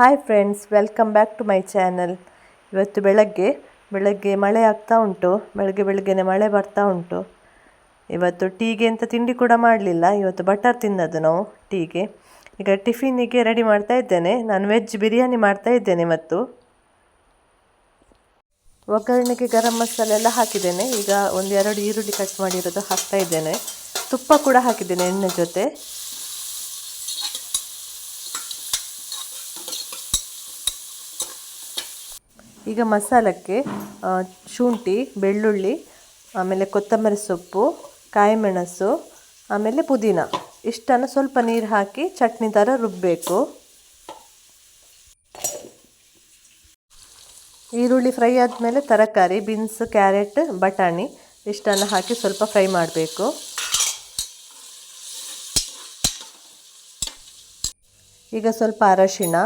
Hi friends welcome back to my channel ಇವತ್ತು ಬೆಳಗ್ಗೆ ಬೆಳಗ್ಗೆ ಮಳೆ ಆಗ್ತಾ ಉಂಟು. ಬೆಳಗ್ಗೆ, ಬೆಳಗ್ಗೆನೆ ಮಳೆ ಬರ್ತಾ ಉಂಟು. ಇವತ್ತು ಟೀಗೆ ಅಂತ ತಿಂಡಿ ಕೂಡ ಮಾಡಲಿಲ್ಲ. ಇವತ್ತು ಬಟರ್ ತಿನ್ನೋದು ನಾವು, ಟೀಗೆ. ಈಗ ಟಿಫಿನಿಗೆ ರೆಡಿ ಮಾಡ್ತಾ ಇದ್ದೇನೆ. ನಾನು ವೆಜ್ ಬಿರಿಯಾನಿ ಮಾಡ್ತಾ ಇದ್ದೇನೆ ಇವತ್ತು. ಒಗ್ಗರಣೆಗೆ ಗರಂ ಮಸಾಲೆ ಎಲ್ಲ ಹಾಕಿದ್ದೇನೆ. ಈಗ ಒಂದು ಎರಡು ಈರುಳ್ಳಿ ಕಟ್ ಮಾಡಿರೋದು ಹಾಕ್ತಾ ಇದ್ದೇನೆ. ತುಪ್ಪ ಕೂಡ ಹಾಕಿದ್ದೇನೆ ಎಣ್ಣೆ ಜೊತೆ. ಈಗ ಮಸಾಲಕ್ಕೆ ಶುಂಠಿ, ಬೆಳ್ಳುಳ್ಳಿ, ಆಮೇಲೆ ಕೊತ್ತಂಬರಿ ಸೊಪ್ಪು, ಕಾಯಿಮೆಣಸು, ಆಮೇಲೆ ಪುದೀನ. ಇಷ್ಟನ್ನು ಸ್ವಲ್ಪ ನೀರು ಹಾಕಿ ಚಟ್ನಿ ಥರ ರುಬ್ಬಬೇಕು ಈರುಳ್ಳಿ ಫ್ರೈ ಆದಮೇಲೆ ತರಕಾರಿ, ಬೀನ್ಸ್, ಕ್ಯಾರೆಟ್, ಬಟಾಣಿ ಇಷ್ಟನ್ನು ಹಾಕಿ ಸ್ವಲ್ಪ ಫ್ರೈ ಮಾಡಬೇಕು. ಈಗ ಸ್ವಲ್ಪ ಅರಶಿಣ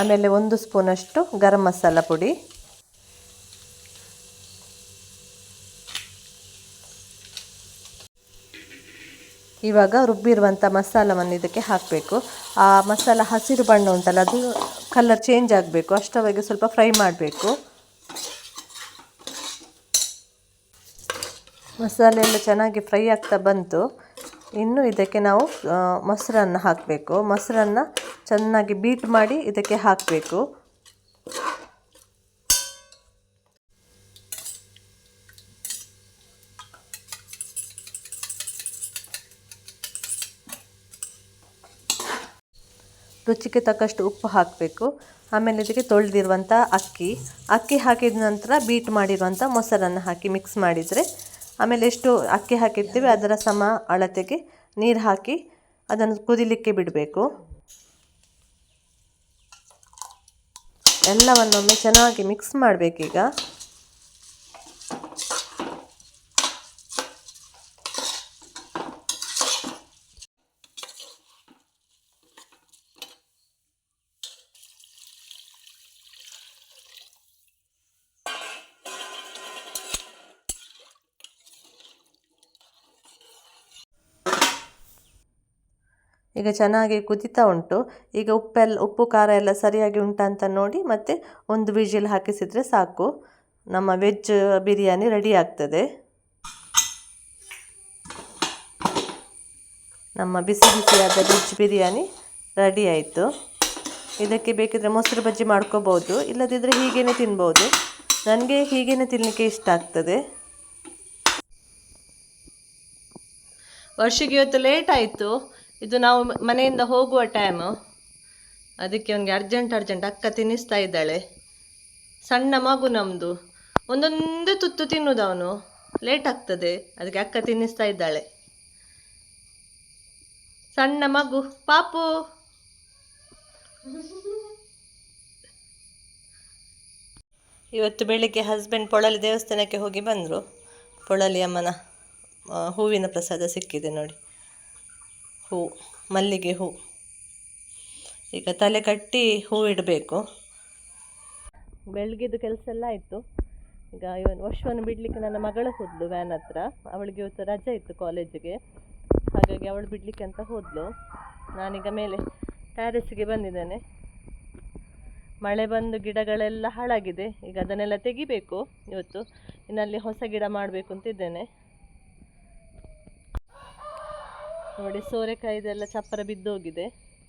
ಆಮೇಲೆ ಒಂದು ಸ್ಪೂನಷ್ಟು ಗರಂ ಮಸಾಲ ಪುಡಿ. ಇವಾಗ ರುಬ್ಬಿರುವಂಥ ಮಸಾಲವನ್ನು ಇದಕ್ಕೆ ಹಾಕಬೇಕು. ಆ ಮಸಾಲ ಹಸಿರು ಬಣ್ಣ ಉಂಟಲ್ಲ, ಅದು ಕಲರ್ ಚೇಂಜ್ ಆಗಬೇಕು. ಅಷ್ಟವಾಗಿ ಸ್ವಲ್ಪ ಫ್ರೈ ಮಾಡಬೇಕು. ಮಸಾಲೆ ಎಲ್ಲ ಚೆನ್ನಾಗಿ ಫ್ರೈ ಆಗ್ತಾ ಬಂತು. ಇನ್ನು ಇದಕ್ಕೆ ನಾವು ಮೊಸರನ್ನು ಹಾಕಬೇಕು. ಮೊಸರನ್ನು ಚೆನ್ನಾಗಿ ಬೀಟ್ ಮಾಡಿ ಇದಕ್ಕೆ ಹಾಕಬೇಕು. ರುಚಿಗೆ ತಕ್ಕಷ್ಟು ಉಪ್ಪು ಹಾಕಬೇಕು. ಆಮೇಲೆ ಇದಕ್ಕೆ ತೊಳೆದಿರುವಂಥ ಅಕ್ಕಿ. ಅಕ್ಕಿ ಹಾಕಿದ ನಂತರ ಬೀಟ್ ಮಾಡಿರುವಂಥ ಮೊಸರನ್ನು ಹಾಕಿ ಮಿಕ್ಸ್ ಮಾಡಿದರೆ, ಆಮೇಲೆ ಎಷ್ಟು ಅಕ್ಕಿ ಹಾಕಿರ್ತೀವಿ ಅದರ ಸಮ ಅಳತೆಗೆ ನೀರು ಹಾಕಿ ಅದನ್ನು ಕುದಿಲಿಕ್ಕೆ ಬಿಡಬೇಕು. ಎಲ್ಲವನ್ನೊಮ್ಮೆ ಚೆನ್ನಾಗಿ ಮಿಕ್ಸ್ ಮಾಡಬೇಕೀಗ. ಈಗ ಚೆನ್ನಾಗಿ ಕುದಿತಾ ಉಂಟು. ಈಗ ಉಪ್ಪೆಲ್ಲ, ಉಪ್ಪು, ಖಾರ ಎಲ್ಲ ಸರಿಯಾಗಿ ಉಂಟಾ ಅಂತ ನೋಡಿ ಮತ್ತೆ ಒಂದು ವಿಜಿಲ್ ಹಾಕಿಸಿದರೆ ಸಾಕು. ನಮ್ಮ ವೆಜ್ ಬಿರಿಯಾನಿ ರೆಡಿ ಆಗ್ತದೆ. ನಮ್ಮ ಬಿಸಿ ಬಿಸಿಯಾದ ವೆಜ್ ಬಿರಿಯಾನಿ ರೆಡಿ ಆಯಿತು. ಇದಕ್ಕೆ ಬೇಕಿದ್ರೆ ಮೊಸರು ಬಜ್ಜಿ ಮಾಡ್ಕೋಬೋದು ಇಲ್ಲದಿದ್ದರೆ ಹೀಗೇನೆ ತಿನ್ಬೋದು. ನನಗೆ ಹೀಗೇನೆ ತಿನ್ನಲಿಕ್ಕೆ ಇಷ್ಟ ಆಗ್ತದೆ. ವರ್ಷಕ್ಕೆ ಇವತ್ತು ಲೇಟ್ ಆಯಿತು. ಇದು ನಾವು ಮನೆಯಿಂದ ಹೋಗುವ ಟೈಮು ಅದಕ್ಕೆ ಅವನಿಗೆ ಅರ್ಜೆಂಟ್ ಅರ್ಜೆಂಟ್ ಅಕ್ಕ ತಿನ್ನಿಸ್ತಾ ಇದ್ದಾಳೆ. ಸಣ್ಣ ಮಗು ನಮ್ಮದು ಒಂದೊಂದೇ ತುತ್ತು ತಿನ್ನುವುದು ಅವನು. ಲೇಟ್ ಆಗ್ತದೆ. ಅದಕ್ಕೆ ಅಕ್ಕ ತಿನ್ನಿಸ್ತಾ ಇದ್ದಾಳೆ. ಸಣ್ಣ ಮಗು, ಪಾಪು. ಇವತ್ತು ಬೆಳಿಗ್ಗೆ ಹಸ್ಬೆಂಡ್ ಪೊಳಲಿ ದೇವಸ್ಥಾನಕ್ಕೆ ಹೋಗಿ ಬಂದರು. ಪೊಳಲಿ ಅಮ್ಮನ ಹೂವಿನ ಪ್ರಸಾದ ಸಿಕ್ಕಿದೆ ನೋಡಿ. ಹೂ, ಮಲ್ಲಿಗೆ ಹೂ. ಈಗ ತಲೆ ಕಟ್ಟಿ ಹೂ ಇಡಬೇಕು. ಬೆಳಗ್ಗೆದು ಕೆಲಸ ಎಲ್ಲ ಆಯಿತು. ಈಗ ಇವನು ವರ್ಷವನ್ನು ಬಿಡಲಿಕ್ಕೆ ನನ್ನ ಮಗಳು ಹೋದ್ಲು ವ್ಯಾನ್ ಹತ್ರ. ಅವಳಿಗೆ ಇವತ್ತು ರಜೆ ಇತ್ತು ಕಾಲೇಜಿಗೆ ಹಾಗಾಗಿ ಅವಳು ಬಿಡಲಿಕ್ಕೆ ಅಂತ ಹೋದ್ಲು. ನಾನೀಗ ಮೇಲೆ ಟ್ಯಾರೆಸ್ಗೆ ಬಂದಿದ್ದೇನೆ. ಮಳೆ ಬಂದು ಗಿಡಗಳೆಲ್ಲ ಹಾಳಾಗಿದೆ. ಈಗ ಅದನ್ನೆಲ್ಲ ತೆಗಿಬೇಕು ಇವತ್ತು. ಇನ್ನಲ್ಲಿ ಹೊಸ ಗಿಡ ಮಾಡಬೇಕು ಅಂತಿದ್ದೇನೆ ನೋಡಿ, ಸೋರೆಕಾಯಿದೆಲ್ಲ ಚಪ್ಪರ ಬಿದ್ದೋಗಿದೆ.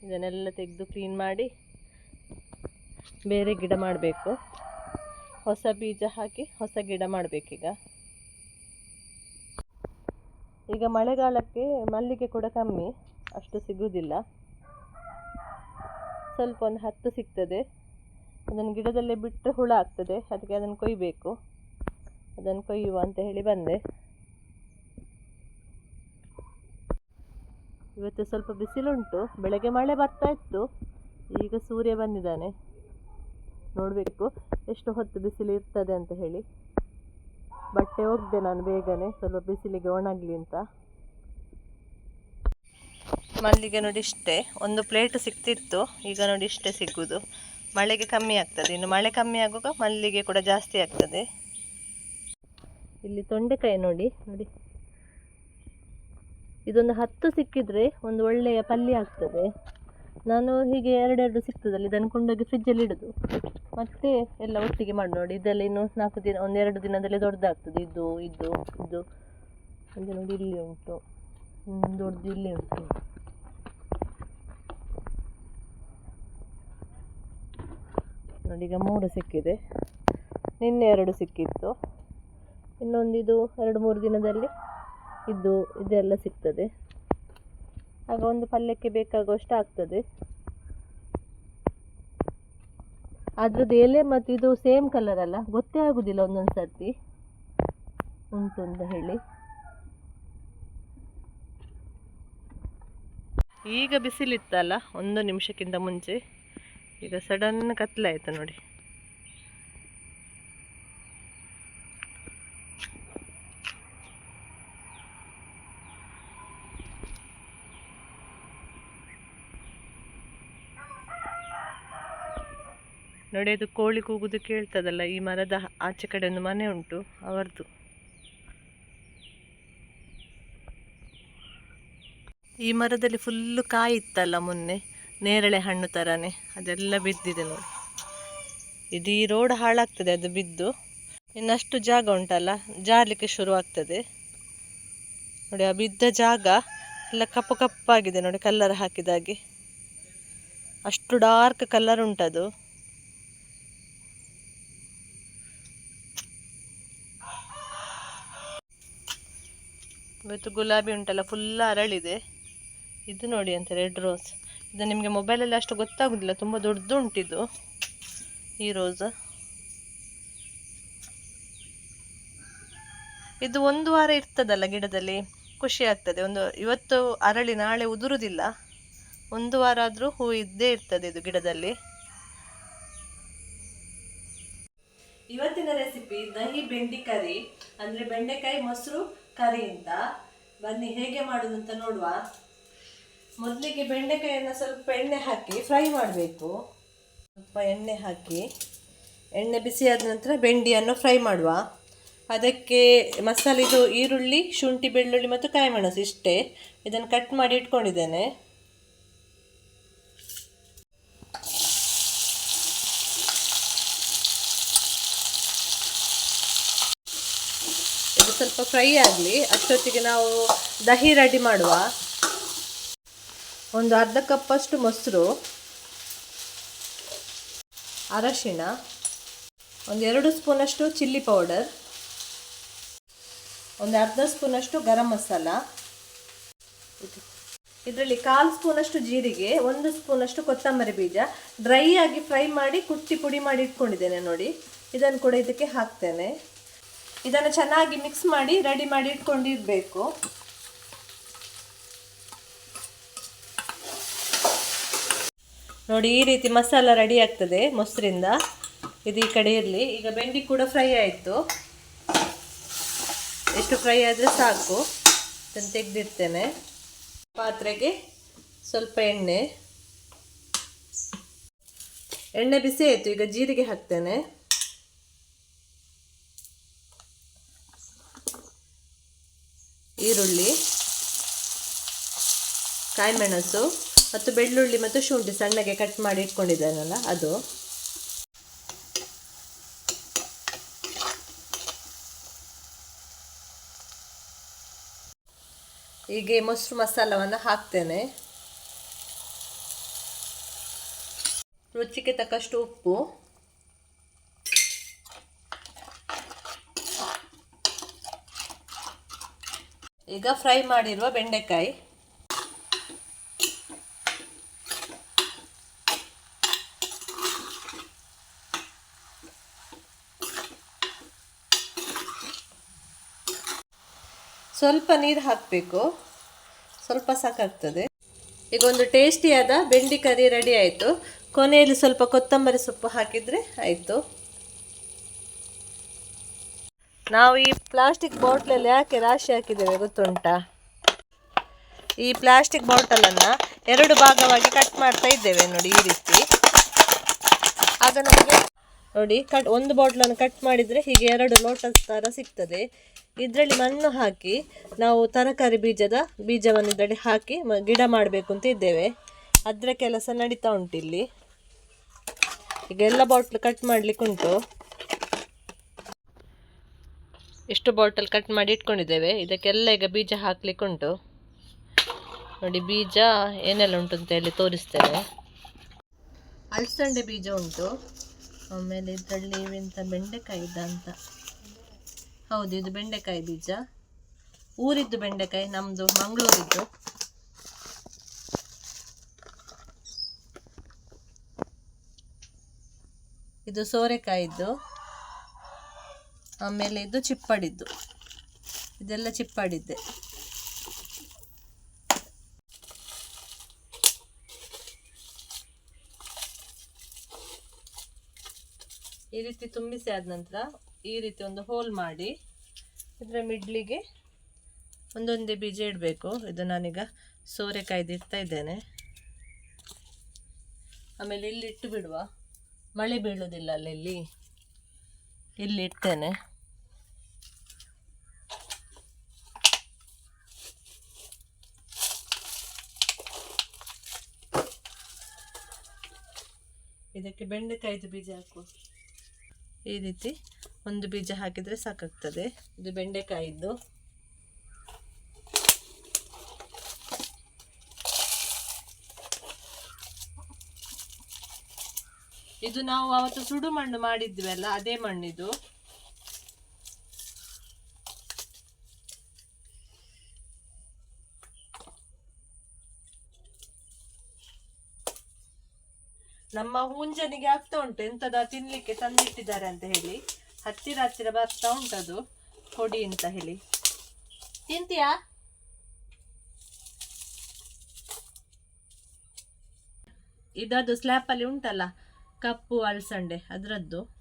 ಇದನ್ನೆಲ್ಲ ತೆಗೆದು ಕ್ಲೀನ್ ಮಾಡಿ ಬೇರೆ ಗಿಡ ಮಾಡಬೇಕು. ಹೊಸ ಬೀಜ ಹಾಕಿ ಹೊಸ ಗಿಡ ಮಾಡಬೇಕೀಗ. ಈಗ ಮಳೆಗಾಲಕ್ಕೆ ಮಲ್ಲಿಗೆ ಕೂಡ ಕಮ್ಮಿ, ಅಷ್ಟು ಸಿಗುವುದಿಲ್ಲ ಸ್ವಲ್ಪ ಒಂದು ಹತ್ತು ಸಿಗ್ತದೆ. ಅದನ್ನು ಗಿಡದಲ್ಲೇ ಬಿಟ್ಟರೆ ಹುಳ ಆಗ್ತದೆ, ಅದಕ್ಕೆ ಅದನ್ನು ಕೊಯ್ಯಬೇಕು ಅದನ್ನು ಕೊಯ್ಯುವ ಅಂತ ಹೇಳಿ ಬಂದೆ. ಇವತ್ತು ಸ್ವಲ್ಪ ಬಿಸಿಲುಂಟು, ಬೆಳಗ್ಗೆ ಮಳೆ ಬರ್ತಾ ಇತ್ತು. ಈಗ ಸೂರ್ಯ ಬಂದಿದ್ದಾನೆ. ನೋಡಬೇಕು ಎಷ್ಟು ಹೊತ್ತು ಬಿಸಿಲು ಇರ್ತದೆ ಅಂತ ಹೇಳಿ. ಬಟ್ಟೆ ಒಗ್ದೆ ನಾನು ಬೇಗನೆ, ಸ್ವಲ್ಪ ಬಿಸಿಲಿಗೆ ಒಣಗಲಿ ಅಂತ. ಮಲ್ಲಿಗೆ ನೋಡಿ ಇಷ್ಟೇ, ಒಂದು ಪ್ಲೇಟ್ ಸಿಕ್ತಿತ್ತು, ಈಗ ನೋಡಿ ಇಷ್ಟೇ ಸಿಗುವುದು. ಮಳೆಗೆ ಕಮ್ಮಿ ಆಗ್ತದೆ. ಇನ್ನು ಮಳೆ ಕಮ್ಮಿ ಆಗುವಾಗ ಮಲ್ಲಿಗೆ ಕೂಡ ಜಾಸ್ತಿ ಆಗ್ತದೆ. ಇಲ್ಲಿ ತೊಂಡೆಕಾಯಿ ನೋಡಿ ನೋಡಿ. ಇದೊಂದು ಹತ್ತು ಸಿಕ್ಕಿದ್ರೆ ಒಂದು ಒಳ್ಳೆಯ ಪಲ್ಯ ಆಗ್ತದೆ. ನಾನು ಹೀಗೆ ಎರಡೆರಡು ಸಿಗ್ತದಲ್ಲ ಇದನ್ನು ಕೊಂಡೋಗಿ ಫ್ರಿಜ್ಜಲ್ಲಿ ಇಡೋದು. ಮತ್ತೆ ಎಲ್ಲ ಒಟ್ಟಿಗೆ ಮಾಡಿ ನೋಡಿ. ಇದೆಲ್ಲ ಇನ್ನು ನಾಲ್ಕು ದಿನ ಒಂದೆರಡು ದಿನದಲ್ಲಿ ದೊಡ್ಡದಾಗ್ತದೆ. ಇದು ಇದು ಇದು. ಒಂದು ನೋಡಿ, ಇಲ್ಲಿ ಉಂಟು. ದೊಡ್ಡದು ಇಲ್ಲಿ ಉಂಟು. ನೋಡಿ, ಈಗ ಮೂರು ಸಿಕ್ಕಿದೆ. ನಿನ್ನೆ ಎರಡು ಸಿಕ್ಕಿತ್ತು. ಇನ್ನೊಂದು ಇದು ಎರಡು ಮೂರು ದಿನದಲ್ಲಿ ಇದು, ಇದೆಲ್ಲ ಸಿಗ್ತದೆ. ಆಗ ಒಂದು ಪಲ್ಯಕ್ಕೆ ಬೇಕಾಗುವಷ್ಟು ಆಗ್ತದೆ. ಅದ್ರದ್ದು ಎಲೆ ಮತ್ತು ಇದು ಸೇಮ್ ಕಲರ್ ಅಲ್ಲ, ಗೊತ್ತೇ ಆಗುದಿಲ್ಲ ಒಂದೊಂದು ಸರ್ತಿ. ಉಂಟು ಅಂತ ಹೇಳಿ. ಈಗ ಬಿಸಿಲಿತ್ತಲ್ಲ, ಒಂದು ನಿಮಿಷಕ್ಕಿಂತ ಮುಂಚೆ. ಈಗ ಸಡನ್ ಕತ್ಲಾಯ್ತು ನೋಡಿ. ನೋಡಿ, ಅದು ಕೋಳಿ ಕೂಗುದು ಕೇಳ್ತದಲ್ಲ, ಈ ಮರದ ಆಚೆ ಕಡೆ ಒಂದು ಮನೆ ಉಂಟು, ಅವರದು. ಈ ಮರದಲ್ಲಿ ಫುಲ್ಲು ಕಾಯಿ ಇತ್ತಲ್ಲ ಮೊನ್ನೆ, ನೇರಳೆ ಹಣ್ಣು ಥರನೇ ಅದೆಲ್ಲ ಬಿದ್ದಿದೆ ನೋಡಿ. ಇಡೀ ರೋಡ್ ಹಾಳಾಗ್ತದೆ ಅದು ಬಿದ್ದು. ಇನ್ನಷ್ಟು ಜಾಗ ಉಂಟಲ್ಲ, ಜಾರಲಿಕ್ಕೆ ಶುರು ಆಗ್ತದೆ. ನೋಡಿ, ಆ ಬಿದ್ದ ಜಾಗ ಎಲ್ಲ ಕಪ್ಪು ಕಪ್ಪಾಗಿದೆ ನೋಡಿ ಕಲ್ಲರ್ ಹಾಕಿದಾಗೆ. ಅಷ್ಟು ಡಾರ್ಕ್ ಕಲ್ಲರ್ ಉಂಟದು. ಇವತ್ತು ಗುಲಾಬಿ ಉಂಟಲ್ಲ ಫುಲ್ ಅರಳಿದೆ. ಇದು ನೋಡಿ ಅಂತ ರೆಡ್ ರೋಸ್ ಇದು ನಿಮಗೆ ಮೊಬೈಲಲ್ಲಿ ಅಷ್ಟು ಗೊತ್ತಾಗೋದಿಲ್ಲ, ತುಂಬ ದೊಡ್ಡದು ಈ ರೋಸ್ ಇದು ಒಂದು ವಾರ ಇರ್ತದಲ್ಲ ಗಿಡದಲ್ಲಿ, ಖುಷಿ ಆಗ್ತದೆ. ಒಂದು, ಇವತ್ತು ಅರಳಿ, ನಾಳೆ ಉದುರುದಿಲ್ಲ. ಒಂದು ವಾರ ಆದರೂ ಹೂ ಇದ್ದೇ ಇರ್ತದೆ ಇದು ಗಿಡದಲ್ಲಿ. ಇವತ್ತಿನ ರೆಸಿಪಿ ದಹಿ ಬೆಂಡಿ ಕರಿ, ಅಂದರೆ ಬೆಂಡೆಕಾಯಿ, ಮೊಸರು ಕರಿ ಅಂತ ಬನ್ನಿ, ಹೇಗೆ ಮಾಡುದು ಅಂತ ನೋಡುವ. ಮೊದಲಿಗೆ ಬೆಂಡೆಕಾಯನ್ನು ಸ್ವಲ್ಪ ಎಣ್ಣೆ ಹಾಕಿ ಫ್ರೈ ಮಾಡಬೇಕು. ಸ್ವಲ್ಪ ಎಣ್ಣೆ ಹಾಕಿ, ಎಣ್ಣೆ ಬಿಸಿಯಾದ ನಂತರ ಬೆಂಡಿಯನ್ನು ಫ್ರೈ ಮಾಡುವ. ಅದಕ್ಕೆ ಮಸಾಲೆ ಇದು ಈರುಳ್ಳಿ, ಶುಂಠಿ, ಬೆಳ್ಳುಳ್ಳಿ ಮತ್ತು ಕಾಯಿಮೆಣಸು ಇಷ್ಟೇ. ಇದನ್ನು ಕಟ್ ಮಾಡಿ ಇಟ್ಕೊಂಡಿದ್ದೇನೆ. ಸ್ವಲ್ಪ ಫ್ರೈ ಆಗಲಿ, ಅಷ್ಟೊತ್ತಿಗೆ ನಾವು ದಹಿ ರೆಡಿ ಮಾಡುವ. ಒಂದು ಅರ್ಧ ಕಪ್ಪಷ್ಟು ಮೊಸರು, ಅರಶಿಣ, ಒಂದು ಎರಡು ಸ್ಪೂನಷ್ಟು ಚಿಲ್ಲಿ ಪೌಡರ್ ಒಂದು ಅರ್ಧ ಸ್ಪೂನಷ್ಟು ಗರಂ ಮಸಾಲ. ಇದರಲ್ಲಿ ಕಾಲು ಸ್ಪೂನಷ್ಟು ಜೀರಿಗೆ, ಒಂದು ಸ್ಪೂನಷ್ಟು ಕೊತ್ತಂಬರಿ ಬೀಜ. ಡ್ರೈ ಆಗಿ ಫ್ರೈ ಮಾಡಿ, ಕುಟ್ಟಿ ಪುಡಿ ಮಾಡಿ ಇಟ್ಕೊಂಡಿದ್ದೇನೆ ನೋಡಿ. ಇದನ್ನು ಕೂಡ ಇದಕ್ಕೆ ಹಾಕ್ತೇನೆ. ಇದನ್ನು ಚೆನ್ನಾಗಿ ಮಿಕ್ಸ್ ಮಾಡಿ ರೆಡಿ ಮಾಡಿ ಇಟ್ಕೊಂಡಿರಬೇಕು. ನೋಡಿ ಈ ರೀತಿ ಮಸಾಲ ರೆಡಿ ಆಗ್ತದೆ ಮೊಸರಿಂದ. ಇದು ಈ ಕಡೆ ಇರಲಿ. ಈಗ ಬೆಂಡಿ ಕೂಡ ಫ್ರೈ ಆಯಿತು. ಎಷ್ಟು ಫ್ರೈ ಆದರೆ ಸಾಕು. ಅದನ್ನು ತೆಗೆದಿರ್ತೇನೆ ಪಾತ್ರೆಗೆ ಸ್ವಲ್ಪ ಎಣ್ಣೆ. ಎಣ್ಣೆ ಬಿಸಿ ಆಯಿತು. ಈಗ ಜೀರಿಗೆ ಹಾಕ್ತೇನೆ. ಈರುಳ್ಳಿ, ಕಾಯಿಮೆಣಸು ಮತ್ತು ಬೆಳ್ಳುಳ್ಳಿ ಮತ್ತು ಶುಂಠಿ ಸಣ್ಣಗೆ ಕಟ್ ಮಾಡಿ ಇಟ್ಕೊಂಡಿದ್ದೇನಲ್ಲ ಅದು. ಹೀಗೆ ಮೊಸರು ಮಸಾಲವನ್ನು ಹಾಕ್ತೇನೆ. ರುಚಿಗೆ ತಕ್ಕಷ್ಟು ಉಪ್ಪು. ಈಗ ಫ್ರೈ ಮಾಡಿರುವ ಬೆಂಡೆಕಾಯಿ. ಸ್ವಲ್ಪ ನೀರು ಹಾಕಬೇಕು. ಸ್ವಲ್ಪ ಸಾಕಾಗ್ತದೆ. ಈಗ ಒಂದು ಟೇಸ್ಟಿಯಾದ ಬೆಂಡಿ ಕರಿ ರೆಡಿ ಆಯಿತು. ಕೊನೆಯಲ್ಲಿ ಸ್ವಲ್ಪ ಕೊತ್ತಂಬರಿ ಸೊಪ್ಪು ಹಾಕಿದರೆ ಆಯಿತು. ನಾವು ಈ ಪ್ಲಾಸ್ಟಿಕ್ ಬಾಟ್ಲಲ್ಲಿ ಯಾಕೆ ರಾಶಿ ಹಾಕಿದ್ದೇವೆ ಗೊತ್ತುಂಟಾ? ಈ ಪ್ಲಾಸ್ಟಿಕ್ ಬಾಟಲನ್ನು ಎರಡು ಭಾಗವಾಗಿ ಕಟ್ ಮಾಡ್ತಾ ಇದ್ದೇವೆ ನೋಡಿ ಈ ರೀತಿ. ಆಗ ನಮಗೆ ನೋಡಿ ಕಟ್ ಒಂದು ಬಾಟ್ಲನ್ನು ಕಟ್ ಮಾಡಿದರೆ ಹೀಗೆ ಎರಡು ಲೋಟಸ್ ಥರ ಸಿಗ್ತದೆ. ಇದರಲ್ಲಿ ಮಣ್ಣು ಹಾಕಿ ನಾವು ತರಕಾರಿ ಬೀಜದ ಬೀಜವನ್ನು ಇದರಲ್ಲಿ ಹಾಕಿ ಗಿಡ ಮಾಡಬೇಕು ಅಂತ ಇದ್ದೇವೆ. ಅದರ ಕೆಲಸ ನಡೀತಾ ಉಂಟು ಇಲ್ಲಿ. ಈಗ ಎಲ್ಲ ಬಾಟ್ಲು ಕಟ್ ಮಾಡ್ಲಿಕ್ಕೆ ಉಂಟು ಎಷ್ಟು ಬಾಟಲ್ ಕಟ್ ಮಾಡಿ ಇಟ್ಕೊಂಡಿದ್ದೇವೆ. ಇದಕ್ಕೆಲ್ಲ ಈಗ ಬೀಜ ಹಾಕ್ಲಿಕ್ಕೆ ಉಂಟು ನೋಡಿ, ಬೀಜ ಏನೆಲ್ಲ ಉಂಟು ಅಂತ ಹೇಳಿ ತೋರಿಸ್ತೇವೆ ಅಲ್ಸಂಡೆ ಬೀಜ ಉಂಟು. ಆಮೇಲೆ ಇದರಲ್ಲಿ ಎಂತ ಬೆಂಡೆಕಾಯಿ ಇದ್ದ ಅಂತ. ಹೌದು, ಇದು ಬೆಂಡೆಕಾಯಿ ಬೀಜ. ಊರಿದ್ದು ಬೆಂಡೆಕಾಯಿ ನಮ್ಮದು ಮಂಗಳೂರಿದ್ದು. ಇದು ಸೋರೆಕಾಯಿದ್ದು. ಆಮೇಲೆ ಇದು ಚಿಪ್ಪಡಿದ್ದು. ಇದೆಲ್ಲ ಚಿಪ್ಪಾಡಿದ್ದೆ. ಈ ರೀತಿ ತುಂಬಿಸಿ ಆದ ನಂತರ ಈ ರೀತಿ ಒಂದು ಹೋಲ್ ಮಾಡಿ ಇದರ ಮಿಡ್ಲಿಗೆ ಒಂದೊಂದೇ ಬೀಜ ಇಡಬೇಕು. ಇದು ನಾನೀಗ ಸೋರೆಕಾಯ್ದು ಇಡ್ತಾ ಇದ್ದೇನೆ. ಆಮೇಲೆ ಇಲ್ಲಿ ಇಟ್ಟು ಬಿಡುವ. ಮಳೆ ಬೀಳೋದಿಲ್ಲ ಅಲ್ಲಿ, ಇಲ್ಲಿ. ಇಡ್ತೇನೆ. ಇದಕ್ಕೆ ಬೆಂಡೆಕಾಯಿದು ಬೀಜ ಹಾಕು ಈ ರೀತಿ ಒಂದು ಬೀಜ ಹಾಕಿದರೆ ಸಾಕಾಗ್ತದೆ. ಇದು ಬೆಂಡೆಕಾಯಿದ್ದು. ಇದು ನಾವು ಅವತ್ತು ಸುಡು ಮಣ್ಣು ಮಾಡಿದ್ವಲ್ಲ, ಅದೇ ಮಣ್ಣಿದು. ನಮ್ಮ ಹೂಂಜನಿಗೆ ಆಗ್ತಾ ಉಂಟು. ಎಂತದ ತಿನ್ಲಿಕ್ಕೆ ತಂದಿಟ್ಟಿದ್ದಾರೆ ಅಂತ ಹೇಳಿ. ಹತ್ತಿರ ಹತ್ತಿರ ಬರ್ತಾ ಉಂಟದು. ಕೊಡಿ ಅಂತ ಹೇಳಿ. ತಿಂತೀಯಾ? ಇದದು ಸ್ಲ್ಯಾಪಲ್ಲಿ ಉಂಟಲ್ಲ, ಕಪ್ಪು ಅಲ್ಸಂಡೆ, ಅದರದ್ದು.